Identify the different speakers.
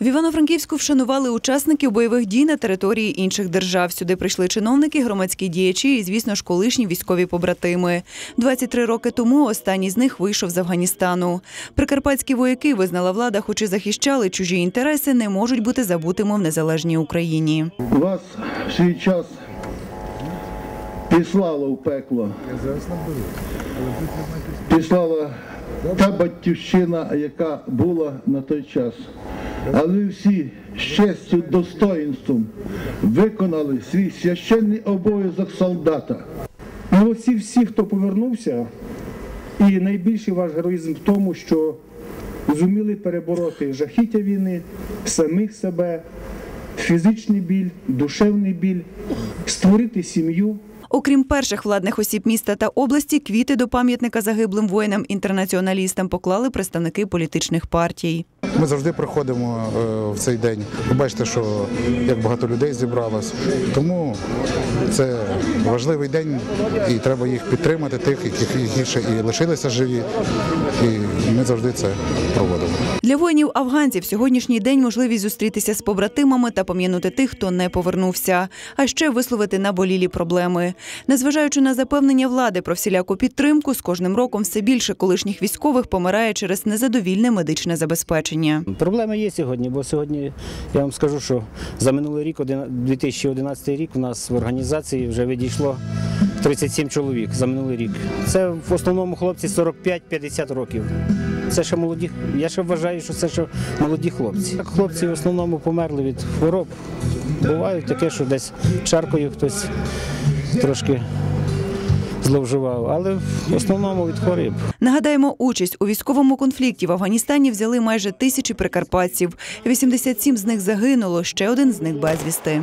Speaker 1: В Івано-Франківську вшанували учасників бойових дій на території інших держав. Сюди прийшли чиновники, громадські діячі і, звісно ж, колишні військові побратими. 23 роки тому останній з них вийшов з Афганістану. Прикарпатські вояки визнала влада, хоч і захищали чужі інтереси, не можуть бути забутими в незалежній Україні.
Speaker 2: Вас в свій час післало в пекло. Післала та батьківщина, яка була на той час. Але всі з честю, достоїнством виконали свій священний обов'язок солдата.
Speaker 3: Молодці всі, хто повернувся, і найбільший ваш героїзм в тому, що зуміли перебороти жахіття війни, самих себе, фізичний біль, душевний біль, створити сім'ю.
Speaker 1: Окрім перших владних осіб міста та області, квіти до пам'ятника загиблим воїнам-інтернаціоналістам поклали представники політичних партій.
Speaker 4: Ми завжди приходимо е, в цей день. Ви бачите, що як багато людей зібралось. Тому це важливий день, і треба їх підтримати, тих, яких ще і лишилися живі. І ми завжди це проводимо.
Speaker 1: Для воїнів-афганців сьогоднішній день можливість зустрітися з побратимами та пом'янути тих, хто не повернувся, а ще висловити наболілі проблеми. Незважаючи на запевнення влади про всіляку підтримку, з кожним роком все більше колишніх військових помирає через незадовільне медичне забезпечення.
Speaker 5: Проблеми є сьогодні, бо сьогодні я вам скажу, що за минулий рік, 2011 рік, у нас в організації вже відійшло 37 чоловік за минулий рік. Це в основному хлопці 45-50 років. Це ще молоді. Я ще вважаю, що це ще молоді хлопці. Хлопці в основному померли від хвороб. Буває таке, що десь чаркою хтось трошки зловживав, але в основному від хвороб.
Speaker 1: Нагадаємо, участь у військовому конфлікті в Афганістані взяли майже тисячі прикарпатців. 87 з них загинуло, ще один з них безвісти.